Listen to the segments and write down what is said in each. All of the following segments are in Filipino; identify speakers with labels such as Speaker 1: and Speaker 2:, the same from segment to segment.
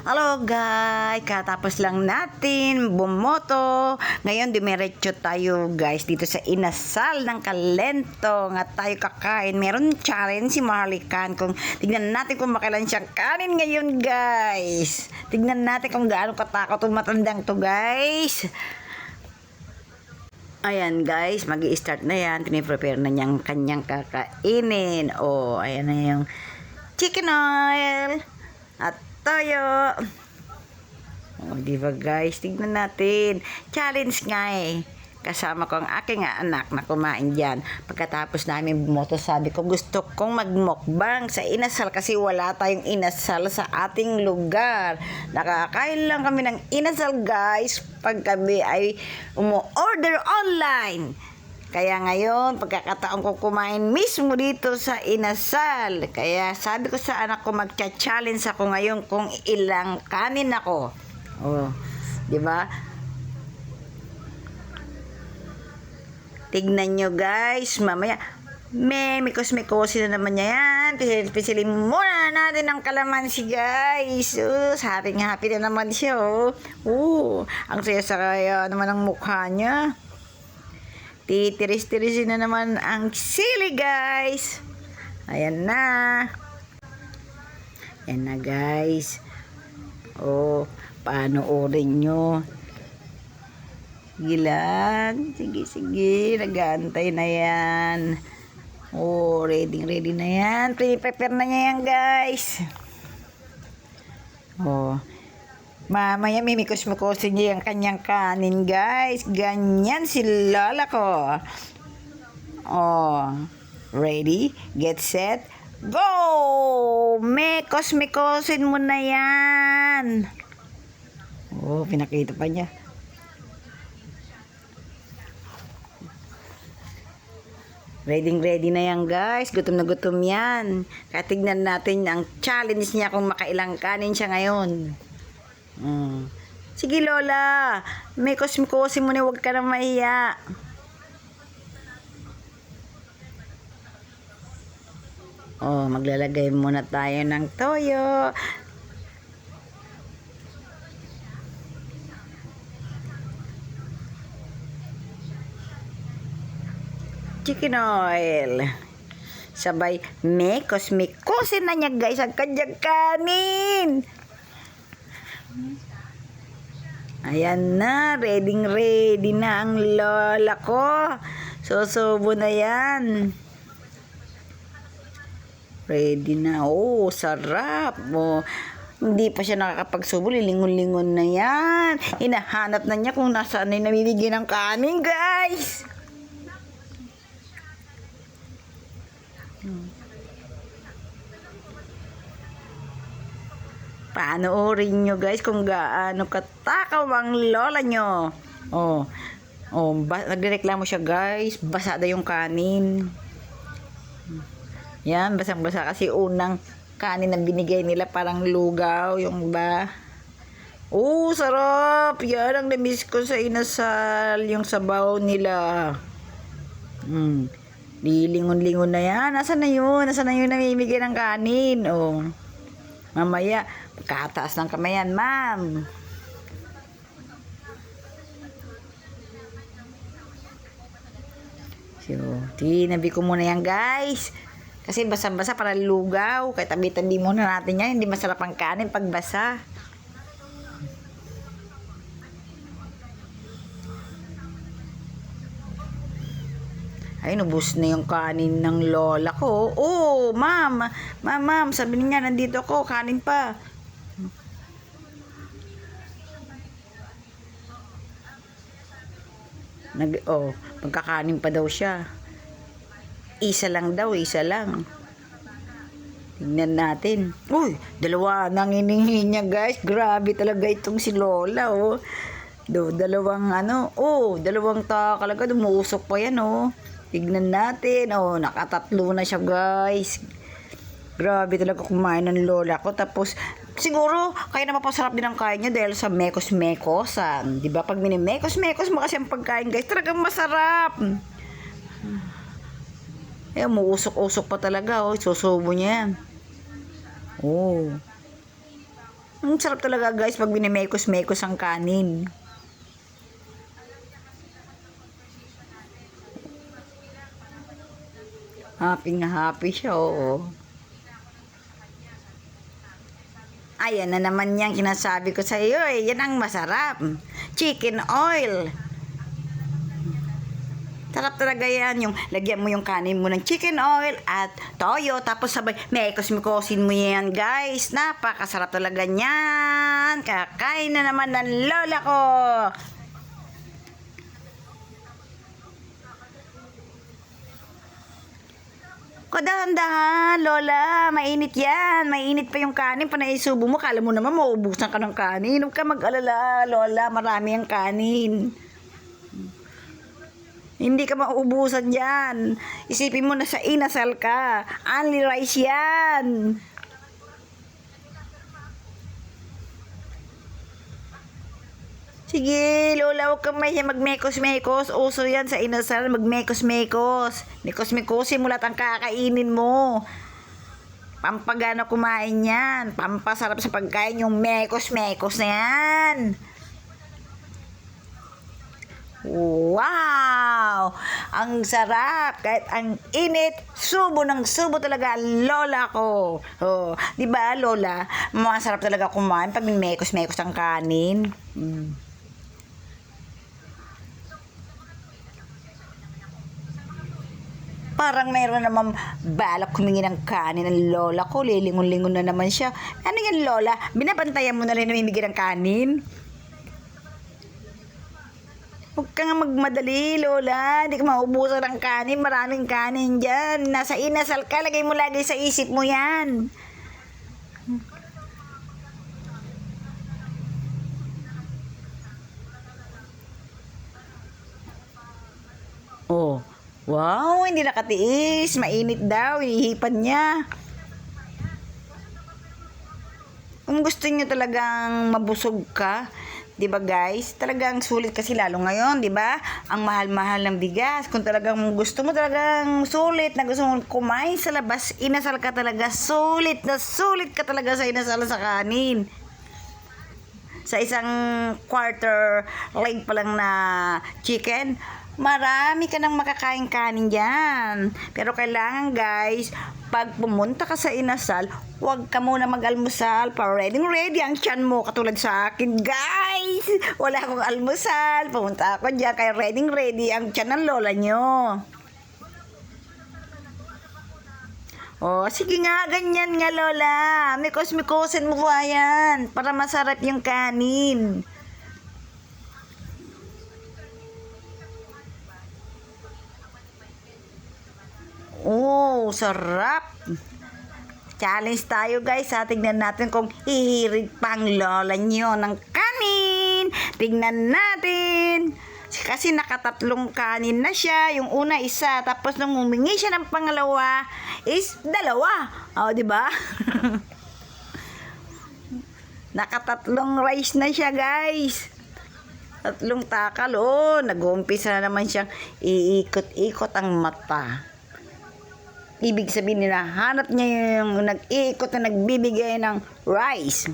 Speaker 1: Hello guys, katapos lang natin bumoto. Ngayon dumiretso tayo guys dito sa inasal ng kalento nga tayo kakain. Meron challenge si Marlikan kung tignan natin kung makailan siyang kanin ngayon guys. Tignan natin kung gaano katakot ang matandang to guys. Ayan guys, mag start na yan. Piniprepare na niyang kanyang kakainin. Oh, ayan na yung chicken oil at toyo. O, di ba guys? Tignan natin. Challenge nga eh. Kasama ko ang aking anak na kumain dyan. Pagkatapos namin bumoto, sabi ko gusto kong magmukbang sa inasal kasi wala tayong inasal sa ating lugar. Nakakain lang kami ng inasal guys pag kami ay umu-order online. Kaya ngayon, pagkakataon ko kumain mismo dito sa inasal. Kaya sabi ko sa anak ko, magcha-challenge ako ngayon kung ilang kanin ako. Oh, di ba? Tignan nyo guys, mamaya, may mikos-mikosi na naman niya yan. Pisil-pisilin muna natin ang kalamansi guys. Uh, happy happy na naman siya oh. Uh, ang saya sa naman ang mukha niya. Titiris-tirisin na naman ang sili, guys. Ayan na. Ayan na, guys. Oh, paano orin nyo? Gilan. Sige, sige. Nagantay na yan. Oh, ready, ready na yan. Prepare na niya yan, guys. Oh, Mamaya mimikos-mikosin niya yung kanyang kanin, guys. Ganyan si Lola ko. Oh. Ready? Get set? Go! Mikos-mikosin mo na yan. Oh, pinakita pa niya. Ready ready na yan guys. Gutom na gutom yan. Kaya tignan natin ang challenge niya kung makailang kanin siya ngayon. Mm. Sige, Lola. May kosmikosi mo na huwag ka na mahiya. Oh, maglalagay muna tayo ng toyo. Chicken oil. Sabay, mekos, mekosin na niya guys ang kanyang kanin. Ayan na, ready ready na ang lola ko. Susubo na yan. Ready na. Oh, sarap. Oh, hindi pa siya nakakapagsubo. Lilingon-lingon na yan. Hinahanap na niya kung nasaan na yung namimigay ng kanin, guys. Panoorin nyo guys kung gaano katakaw ang lola nyo. Oh, oh nagreklamo siya guys. Basa daw yung kanin. Yan, basang-basa kasi unang kanin na binigay nila parang lugaw yung ba. Oh, sarap! Yan ang namiss ko sa inasal, yung sabaw nila. Hmm. Lilingon-lingon na yan. Nasaan na yun? Nasaan na yun namimigay ng kanin? Oh. Mamaya, kataas ng kamay yan, ma'am. So, tinabi ko muna yan, guys. Kasi basa-basa para lugaw. Kaya tabi-tabi muna natin yan. Hindi masarap ang kanin pag basa. Ay, nubus na yung kanin ng lola ko. Oh, ma'am. Ma'am, ma'am, sabi niya, nandito ako, kanin pa. Nag, oh, magkakanin pa daw siya. Isa lang daw, isa lang. Tingnan natin. Uy, dalawa nang inihingi niya, guys. Grabe talaga itong si Lola, oh. Do, dalawang ano, oh, dalawang takalaga, dumuusok pa yan, oh. Tignan natin, oh, nakatatlo na siya, guys. Grabe talaga kumain ng lola ko. Tapos, siguro, kaya na mapasarap din ang kain niya dahil sa mekos-mekosan. Ba? Pag minimekos-mekos mo kasi ang pagkain, guys, talagang masarap. Eh, umuusok-usok pa talaga, oh. Susubo niya. Oh. Ang sarap talaga guys pag binimekos-mekos ang kanin. Happy nga happy siya, oo. Ayan na naman yung kinasabi ko sa iyo eh. Yan ang masarap. Chicken oil. Sarap talaga yan. Yung lagyan mo yung kanin mo ng chicken oil at toyo. Tapos sabay, mekos-mekosin mo yan, guys. Napakasarap talaga niyan. Kakain na naman ng lola ko. Kadahan-dahan, Lola. Mainit yan. Mainit pa yung kanin. Panay subo mo. Kala mo naman mauubusan ka ng kanin. Huwag ka mag-alala, Lola. Marami ang kanin. Hindi ka mauubusan yan. Isipin mo na sa inasal ka. Only rice yan. Sige, Lola, huwag kang mahiya magmekos-mekos. Uso yan sa inasal, magmekos-mekos. Mekos-mekosin mo lahat ang kakainin mo. Pampagano kumain yan. Pampasarap sa pagkain yung mekos-mekos na yan. Wow! Ang sarap! Kahit ang init, subo ng subo talaga ang lola ko. Oh, 'di ba, lola? Masarap talaga kumain pag may mekos-mekos ang kanin. Mm. Parang mayroon naman balak humingi ng kanin ng lola ko. Lilingon-lingon na naman siya. Ano yan, lola? Binabantayan mo na rin namimigay ng kanin? Huwag ka nga magmadali, Lola. Hindi ka maubusan ng kanin. Maraming kanin dyan. Nasa inasal ka. Lagay mo lagi sa isip mo yan. Oh. Wow, hindi nakatiis. Mainit daw. Inihipan niya. Kung gusto niyo talagang mabusog ka, 'di ba guys? Talagang sulit kasi lalo ngayon, 'di ba? Ang mahal-mahal ng bigas. Kung talagang gusto mo talagang sulit na gusto mo kumain sa labas, inasal ka talaga. Sulit na sulit ka talaga sa inasal sa kanin. Sa isang quarter leg pa lang na chicken, marami ka nang makakain kanin dyan. Pero kailangan guys, pag pumunta ka sa inasal, huwag ka muna mag-almusal. Pa ready ready ang tiyan mo katulad sa akin. Guys, wala akong almusal. Pumunta ako dyan kaya ready ready ang tiyan ng lola nyo. Oh, sige nga, ganyan nga, Lola. Mikos-mikosin mo pa yan para masarap yung kanin. Sarap. Challenge tayo guys ha. Tignan natin kung hihirig pang lola nyo ng kanin. Tignan natin. Kasi nakatatlong kanin na siya. Yung una isa. Tapos nung humingi siya ng pangalawa is dalawa. O, oh, di ba? Nakatatlong rice na siya guys. Tatlong takal. Oh, nag-uumpisa na naman siyang iikot-ikot ang mata. Ibig sabihin nila, hanap niya yung nag-iikot na nagbibigay ng rice.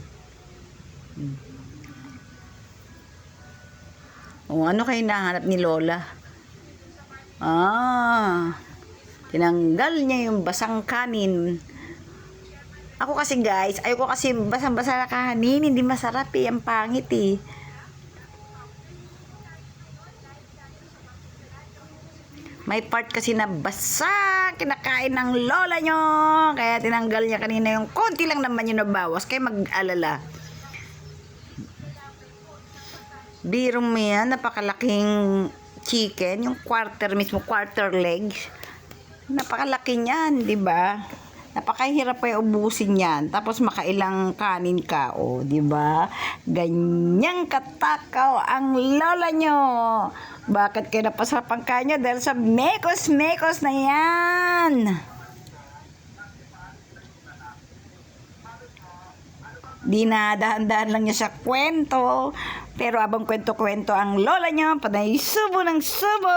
Speaker 1: O ano kayo nahanap ni Lola? Ah, tinanggal niya yung basang kanin. Ako kasi guys, ayoko kasi basang-basa na kanin, hindi masarap eh, ang pangit eh. May part kasi na basa, kinakain ng lola nyo. Kaya tinanggal niya kanina yung konti lang naman yung nabawas. Kaya mag-alala. Biro mo yan, napakalaking chicken, yung quarter mismo, quarter leg. Napakalaki niyan, di ba? Napakahirap pa ubusin yan. Tapos makailang kanin ka, o, oh, di ba? Ganyang katakaw ang lola nyo. Bakit kayo napasarap ang kanya? Dahil sa mekos-mekos na yan. Dinadahan-dahan lang niya sa kwento. Pero abang kwento-kwento ang lola niya, panay subo ng subo.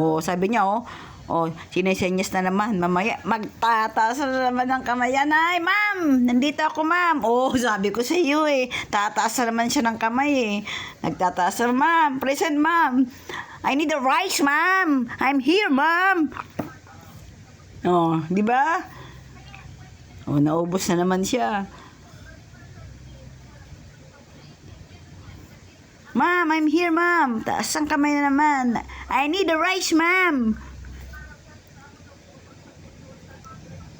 Speaker 1: Oh, sabi niya, oh, Oh, sinesenyas na naman. Mamaya, magtataas na naman ng kamay. Yan, ay, ma'am! Nandito ako, ma'am. Oh, sabi ko sa iyo eh. Tataas na naman siya ng kamay eh. Nagtataas na, ma'am. Present, ma'am. I need the rice, ma'am. I'm here, ma'am. Oh, di ba? Oh, naubos na naman siya. Ma'am, I'm here, ma'am. Taas ang kamay na naman. I need the rice, ma'am.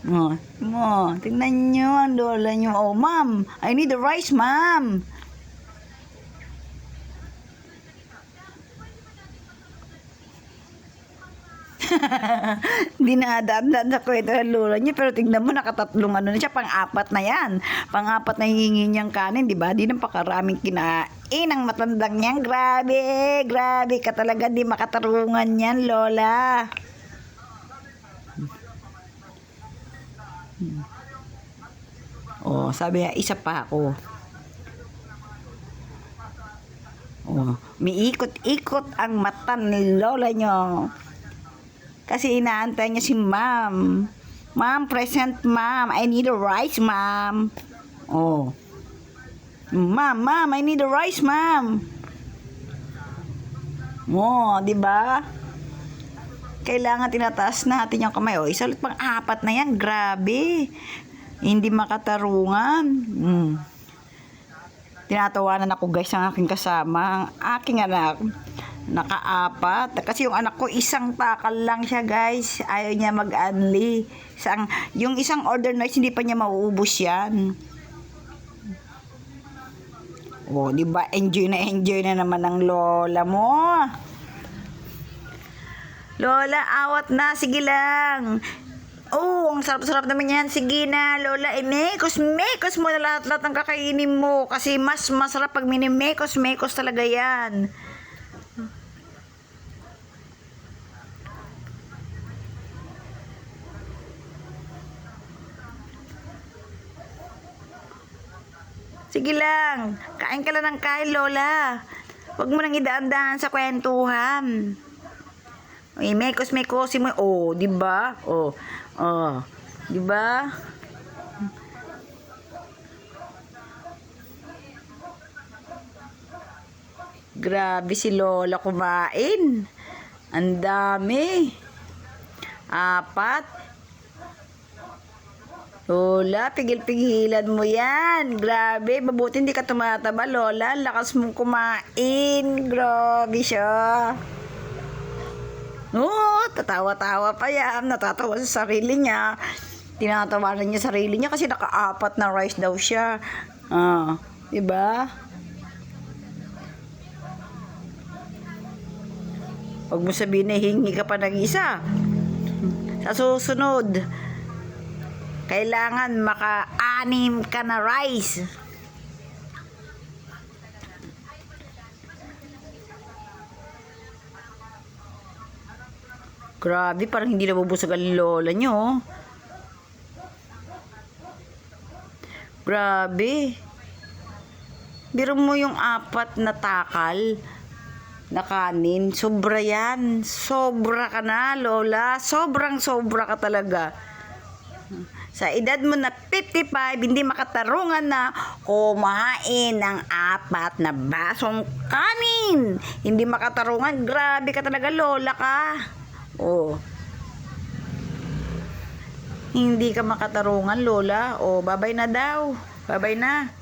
Speaker 1: Oh, mo, tingnan nyo ang lola nyo. Oh, ma'am, I need the rice, ma'am. Dinadaan sa kwento ng lola niya pero tingnan mo nakatatlong ano na siya pang-apat na yan. Pang-apat na hihingi niyang kanin di ba? Di nang pakaraming kinain ang matandang niyan. Grabe grabe ka talaga di makatarungan yan lola. Oh, sabi niya, isa pa ako. Oh, miikot-ikot ang mata ni lola nyo. Kasi inaantay niya si ma'am. Ma'am, present ma'am. I need a rice, ma'am. Oh. Ma'am, ma'am, I need a rice, ma'am. Mo, di ba? Kailangan tinataas natin yung kamay. Oh, isa ulit pang apat na yan. Grabe. Hindi makatarungan. Mm. Tinatawanan ako guys ang aking kasama. Ang aking anak nakaapat. Kasi yung anak ko, isang takal lang siya, guys. Ayaw niya mag-unli. Isang, yung isang order na hindi pa niya mauubos yan. Oh, di ba? Enjoy na enjoy na naman ng lola mo. Lola, awat na. Sige lang. Oh, ang sarap-sarap naman yan. Sige na, Lola. Eh, mekos, mekos mo na lahat-lahat ng kakainin mo. Kasi mas masarap pag minimekos, mekos talaga yan. Sige lang. Kain ka lang ng kain, Lola. Huwag mo nang idaan-daan sa kwentuhan. Ay, mekos mekosi mo. Oh, di ba? Oh. Oh. Di ba? Grabe si Lola kumain. Ang dami. Apat. Lola, pigil-pigilan mo yan. Grabe, mabuti hindi ka tumataba, Lola. Lakas mong kumain. Grabe siya. Oo, tatawa-tawa pa yan. Natatawa sa sarili niya. Tinatawanan niya sarili niya kasi nakaapat na rice daw siya. Ah, diba? Huwag mo sabihin na hingi ka pa ng isa. Sa susunod, kailangan maka-anim ka na rice. Grabe, parang hindi nabubusog ang lola nyo. Grabe. Biro mo yung apat na takal na kanin. Sobra yan. Sobra ka na, Lola. Sobrang sobra ka talaga. Sa edad mo na 55, hindi makatarungan na kumain ng apat na basong kanin. Hindi makatarungan. Grabe ka talaga, Lola ka. Oh. Hindi ka makatarungan, Lola. Oh, babay na daw. Babay na.